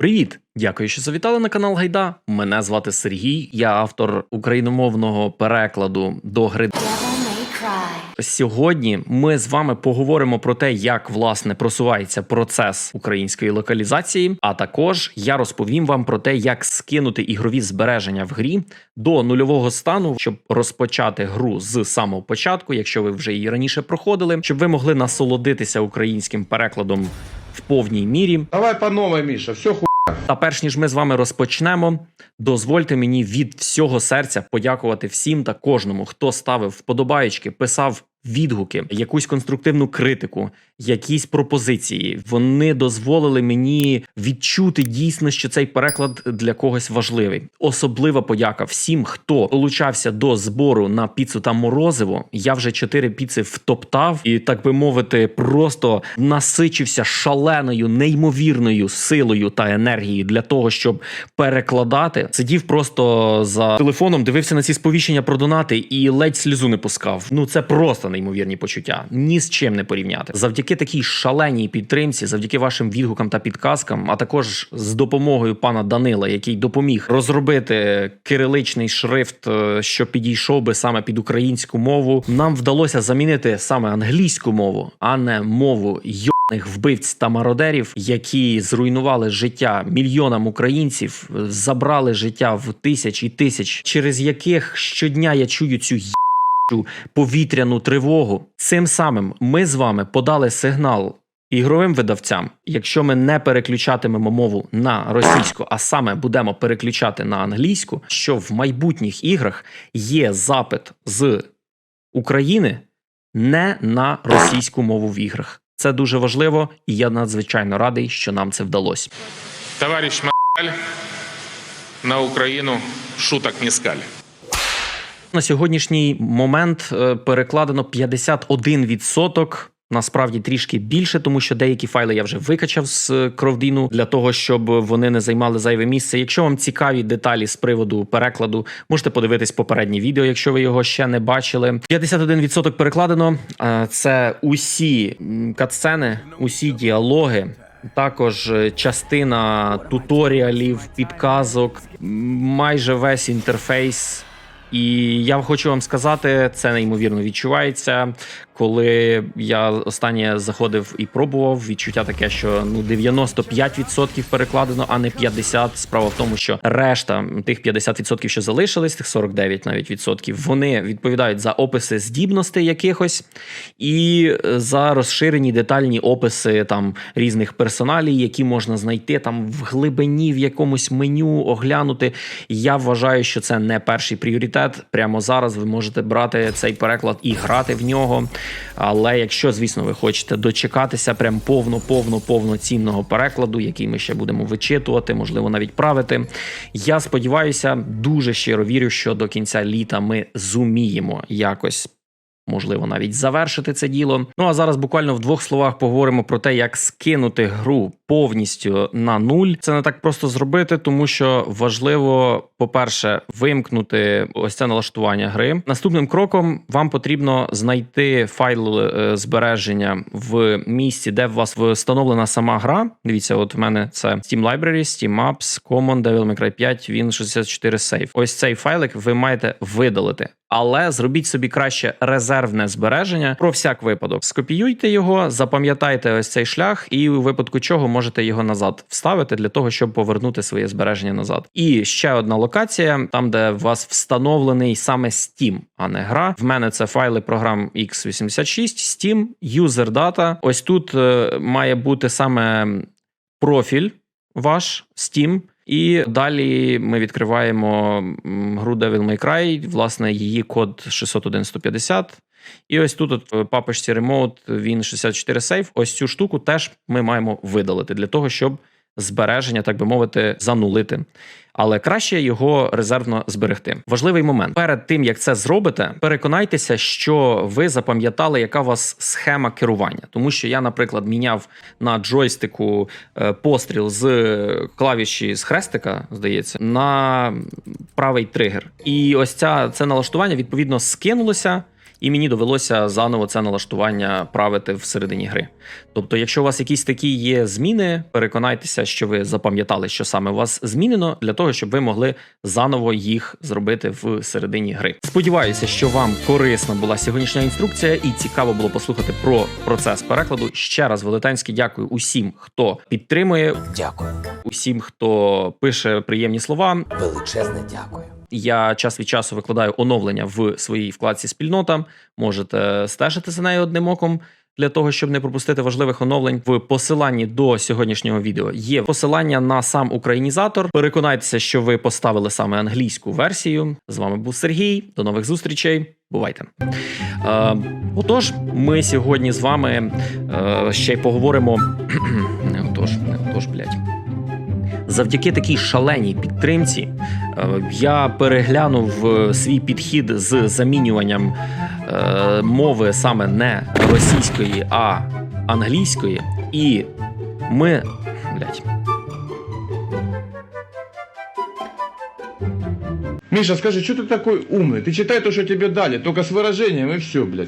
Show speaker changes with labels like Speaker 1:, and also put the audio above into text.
Speaker 1: Привіт! Дякую, що завітали на канал Гайда. Мене звати Сергій, я автор україномовного перекладу до гри. Сьогодні ми з вами поговоримо про те, як власне просувається процес української локалізації. А також я розповім вам про те, як скинути ігрові збереження в грі до нульового стану, щоб розпочати гру з самого початку, якщо ви вже її раніше проходили, щоб ви могли насолодитися українським перекладом в повній мірі.
Speaker 2: Давай по новой, Миша, все ху...
Speaker 1: Та перш ніж ми з вами розпочнемо, дозвольте мені від всього серця подякувати всім та кожному, хто ставив вподобаєчки, писав відгуки, якусь конструктивну критику, якісь пропозиції. Вони дозволили мені відчути дійсно, що цей переклад для когось важливий. Особлива подяка всім, хто долучався до збору на піцу та морозиво. Я вже чотири піци втоптав і, так би мовити, просто насичився шаленою, неймовірною силою та енергією для того, щоб перекладати. Сидів просто за телефоном, дивився на ці сповіщення про донати і ледь сльозу не пускав. Ну це просто неймовірні почуття. Ні з чим не порівняти. Завдяки такій шаленій підтримці, завдяки вашим відгукам та підказкам, а також з допомогою пана Данила, який допоміг розробити кириличний шрифт, е, що підійшов би саме під українську мову. Нам вдалося замінити саме англійську мову, а не мову йобаних вбивць та мародерів, які зруйнували життя мільйонам українців, забрали життя в тисяч і тисяч, через яких щодня я чую цю повітряну тривогу. Цим самим ми з вами подали сигнал ігровим видавцям, якщо ми не переключатимемо мову на російську, а саме будемо переключати на англійську, що в майбутніх іграх є запит з України не на російську мову в іграх. Це дуже важливо, і я надзвичайно радий, що нам це вдалося.
Speaker 3: Товарищ Маль, на Украину шуток не скали.
Speaker 1: На сьогоднішній момент е, перекладено 51%. Насправді трішки більше, тому що деякі файли я вже викачав з е, кровдіну для того, щоб вони не займали зайве місце. Якщо вам цікаві деталі з приводу перекладу, можете подивитись попереднє відео, якщо ви його ще не бачили. 51% перекладено. Е, Це усі катсцени, усі діалоги. Також частина туторіалів, підказок, майже весь інтерфейс. І я хочу вам сказати, це неймовірно відчувається. Коли я останнє заходив і пробував, відчуття таке, що ну 95% перекладено, а не 50%. Справа в тому, що решта тих 50%, що залишились, тих 49 навіть відсотків, вони відповідають за описи здібностей якихось і за розширені детальні описи там різних персоналій, які можна знайти там в глибині в якомусь меню, оглянути. Я вважаю, що це не перший пріоритет. Прямо зараз ви можете брати цей переклад і грати в нього. Але якщо, звісно, ви хочете дочекатися прям повно, повно, повноцінного перекладу, який ми ще будемо вичитувати, можливо, навіть правити. Я сподіваюся, дуже щиро вірю, що до кінця літа ми зуміємо якось. Можливо, навіть завершити це діло. Ну а зараз буквально в двох словах поговоримо про те, як скинути гру повністю на нуль. Це не так просто зробити, тому що важливо, по-перше, вимкнути ось це налаштування гри. Наступним кроком вам потрібно знайти файл е, збереження в місці, де у вас встановлена сама гра. Дивіться, от в мене це Steam Library, Steam Apps, Common, Devil May Cry 5, Win 64 Save. Ось цей файлик ви маєте видалити. Але зробіть собі краще резервне збереження про всяк випадок. Скопіюйте його, запам'ятайте ось цей шлях, і у випадку чого можете його назад вставити для того, щоб повернути своє збереження назад. І ще одна локація, там де у вас встановлений саме Steam, а не гра. В мене це файли програм x86, Steam, User Data. Ось тут е, має бути саме профіль ваш Steam. І далі ми відкриваємо гру Devil May Cry, власне, її код 601-150. І ось тут, от, в папочці Remote, він 64 Save. Ось цю штуку теж ми маємо видалити для того, щоб збереження, так би мовити, занулити. Але краще його резервно зберегти. Важливий момент перед тим як це зробите, переконайтеся, що ви запам'ятали, яка у вас схема керування. Тому що я, наприклад, міняв на джойстику е, постріл з клавіші з хрестика, здається, на правий тригер. І ось ця це налаштування відповідно скинулося. І мені довелося заново це налаштування правити всередині гри. Тобто, якщо у вас якісь такі є зміни, переконайтеся, що ви запам'ятали, що саме у вас змінено, для того, щоб ви могли заново їх зробити в середині гри. Сподіваюся, що вам корисна була сьогоднішня інструкція, і цікаво було послухати про процес перекладу. Ще раз велетенське дякую усім, хто підтримує,
Speaker 4: Дякую.
Speaker 1: усім, хто пише приємні слова.
Speaker 4: Величезне дякую.
Speaker 1: Я час від часу викладаю оновлення в своїй вкладці спільнота. Можете стежити за нею одним оком. Для того щоб не пропустити важливих оновлень в посиланні до сьогоднішнього відео є посилання на сам українізатор. Переконайтеся, що ви поставили саме англійську версію. З вами був Сергій. До нових зустрічей. Бувайте. Е, отож, ми сьогодні з вами е, ще й поговоримо. не отож, не отож, блядь Завдяки такій шаленій підтримці е, я переглянув е, свій підхід з замінюванням е, мови саме не російської, а англійської. І ми. Блять.
Speaker 2: Миша, скажи, что ты такой умный? Ты читай то, что тебе дали, только с выражением и все, блядь.